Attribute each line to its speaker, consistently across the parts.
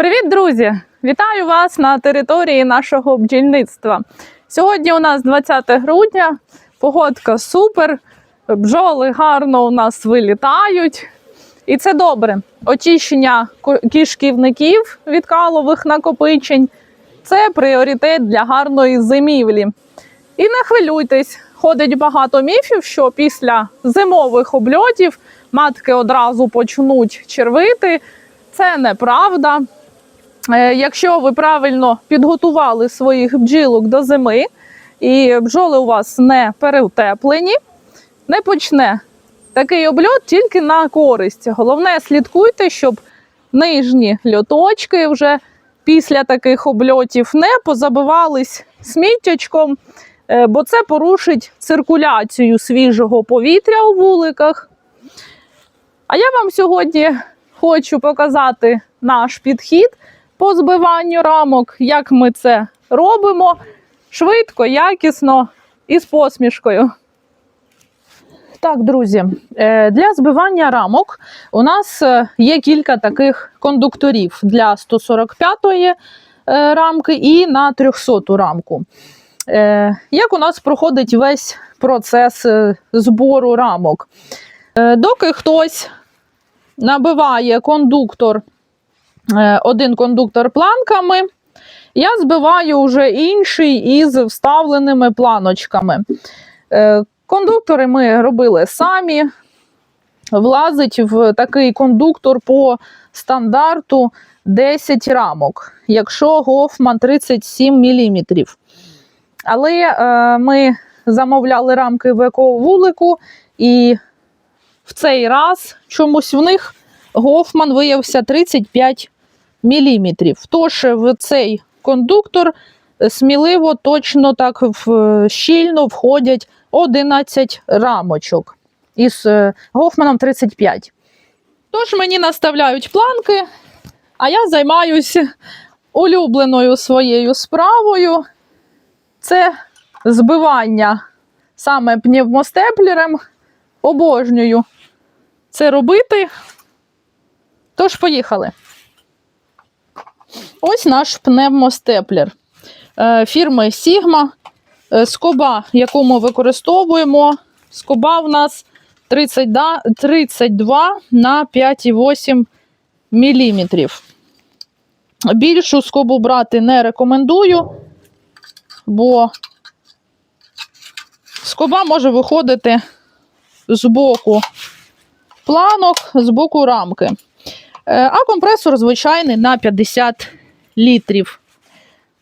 Speaker 1: Привіт, друзі! Вітаю вас на території нашого бджільництва. Сьогодні у нас 20 грудня, погодка супер, бджоли гарно у нас вилітають. І це добре. Очищення кишківників від калових накопичень це пріоритет для гарної зимівлі. І не хвилюйтесь, ходить багато міфів, що після зимових обльотів матки одразу почнуть червити. Це неправда. Е, Якщо ви правильно підготували своїх бджілок до зими, і бджоли у вас не переутеплені, не почне такий обльот тільки на користь. Головне, слідкуйте, щоб нижні льоточки вже після таких обльотів не позабивались сміттячком, е, бо це порушить циркуляцію свіжого повітря у вуликах. А я вам сьогодні хочу показати наш підхід по збиванню рамок, як ми це робимо швидко, якісно і з посмішкою. Так, друзі, е, для збивання рамок у нас е, є кілька таких кондукторів для 145-ї е, рамки і на 300-ту рамку. Як у нас проходить весь процес збору рамок? Доки хтось набиває кондуктор, один кондуктор планками, я збиваю вже інший із вставленими планочками. Е, Кондуктори ми робили самі. Влазить в такий кондуктор по стандарту 10 рамок, якщо Гофман 37 мм. Але е, ми замовляли рамки в еко-вулику, і в цей раз чомусь в них Гофман виявився 35 мм. Тож в цей кондуктор е, сміливо, точно так в, щільно входять 11 рамочок із е, Гофманом 35. Тож мені наставляють планки, а я займаюся улюбленою своєю справою. Це збивання саме пневмостеплером. Обожнюю це робити. Тож, поїхали. Ось наш пневмостеплер е, фірми Sigma. Е, Скоба, яку ми використовуємо, скоба в нас 32 на 5,8 мм. Більшу скобу брати не рекомендую, бо скоба може виходити з боку планок, з боку рамки. Е, А компресор звичайний на 50 літрів.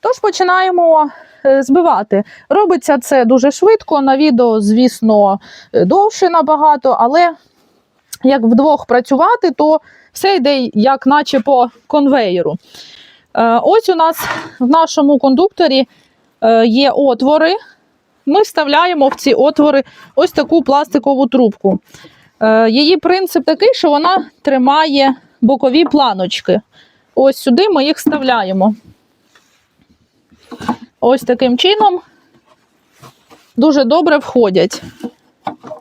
Speaker 1: Тож починаємо е, збивати. Робиться це дуже швидко. На відео, звісно, е, довше набагато, але як вдвох працювати, то все йде як наче по конвеєру. Ось у нас в нашому кондукторі є отвори. Ми вставляємо в ці отвори ось таку пластикову трубку. Її принцип такий, що вона тримає бокові планочки. Ось сюди ми їх вставляємо. Ось таким чином дуже добре входять.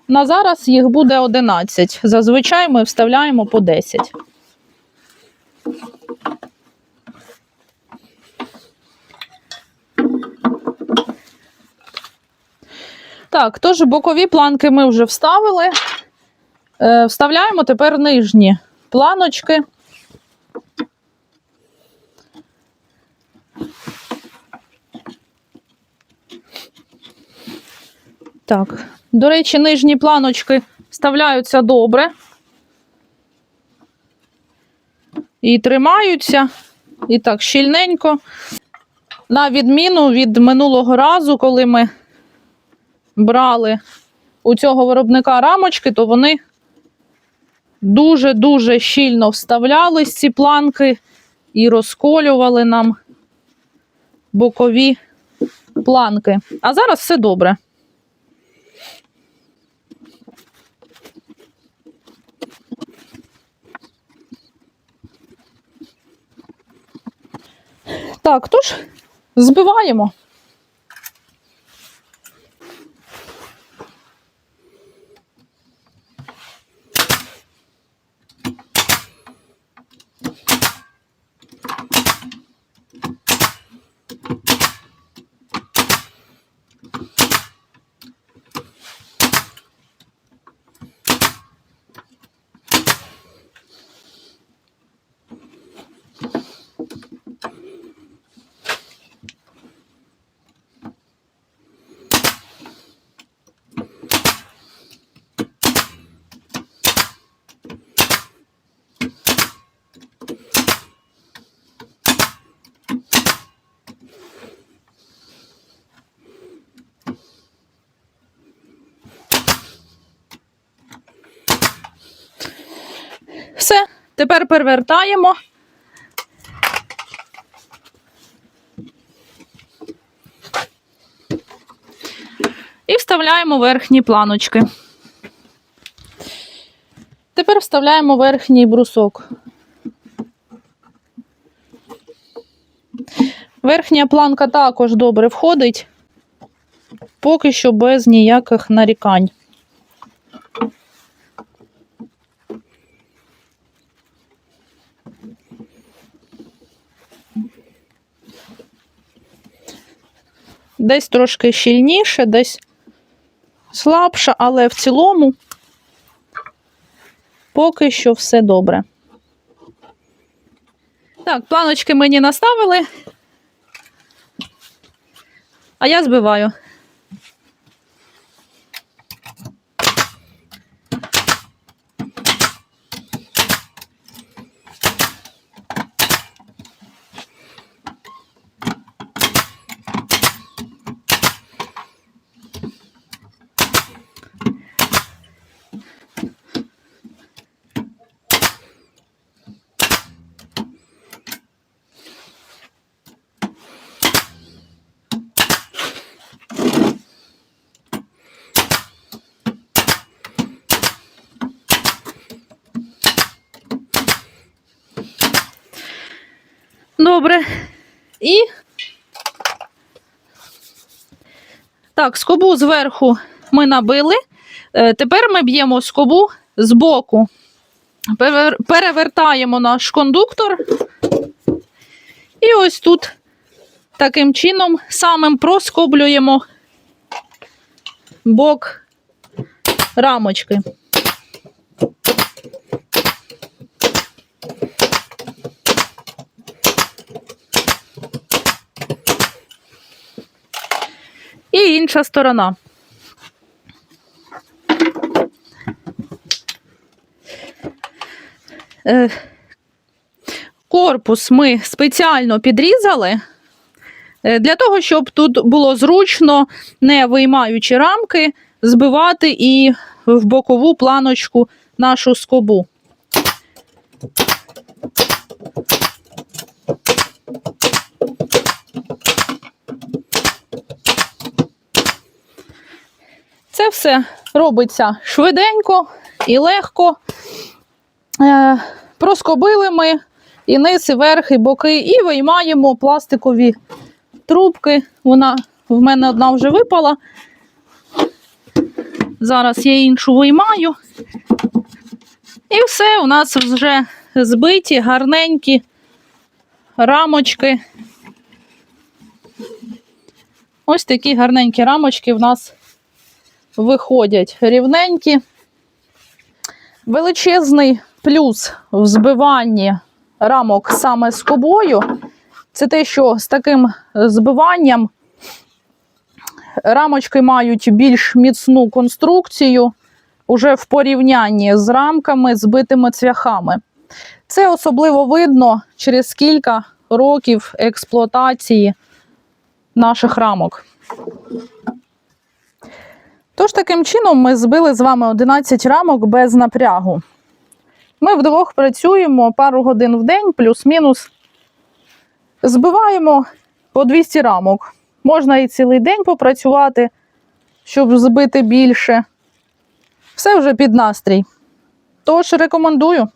Speaker 1: На зараз їх буде 11. Зазвичай ми вставляємо по 10. Так, тож бокові планки ми вже вставили. Е, Вставляємо тепер нижні планочки. Так, до речі, нижні планочки вставляються добре. І тримаються. І так, щільненько. На відміну від минулого разу, коли ми брали у цього виробника рамочки, то вони дуже-дуже щільно вставлялись ці планки і розколювали нам бокові планки. А зараз все добре. Так, тож збиваємо. Тепер перевертаємо. І вставляємо верхні планочки. Тепер вставляємо верхній брусок. Верхня планка також добре входить, поки що без ніяких нарікань. Десь трошки щільніше, десь слабше, але в цілому поки що все добре. Так, планочки мені наставили, а я збиваю. Добре. І так, скобу зверху ми набили. Е, Тепер ми б'ємо скобу з боку. Перевертаємо наш кондуктор. І ось тут таким чином самим проскоблюємо бок рамочки. І інша сторона. Е, Корпус ми спеціально підрізали е, для того, щоб тут було зручно, не виймаючи рамки, збивати і в бокову планочку нашу скобу. Це все робиться швиденько і легко. Е, проскобили ми і низ, і верх, і боки, і виймаємо пластикові трубки. Вона в мене одна вже випала. Зараз я іншу виймаю. І все, у нас вже збиті, гарненькі рамочки. Ось такі гарненькі рамочки в нас виходять рівненькі. Величезний плюс в збиванні рамок саме з кобою. Це те, що з таким збиванням рамочки мають більш міцну конструкцію уже в порівнянні з рамками, збитими цвяхами. Це особливо видно через кілька років експлуатації наших рамок. Тож таким чином ми збили з вами 11 рамок без напрягу. Ми вдвох працюємо пару годин в день, плюс-мінус. Збиваємо по 200 рамок. Можна і цілий день попрацювати, щоб збити більше. Все вже під настрій. Тож рекомендую.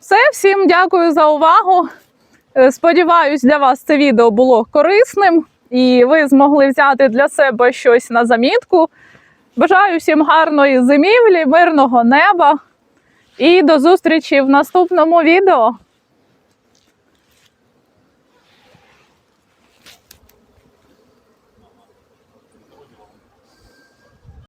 Speaker 1: Все, всім дякую за увагу. Е, Сподіваюсь, для вас це відео було корисним і ви змогли взяти для себе щось на замітку. Бажаю всім гарної зимівлі, мирного неба і до зустрічі в наступному відео.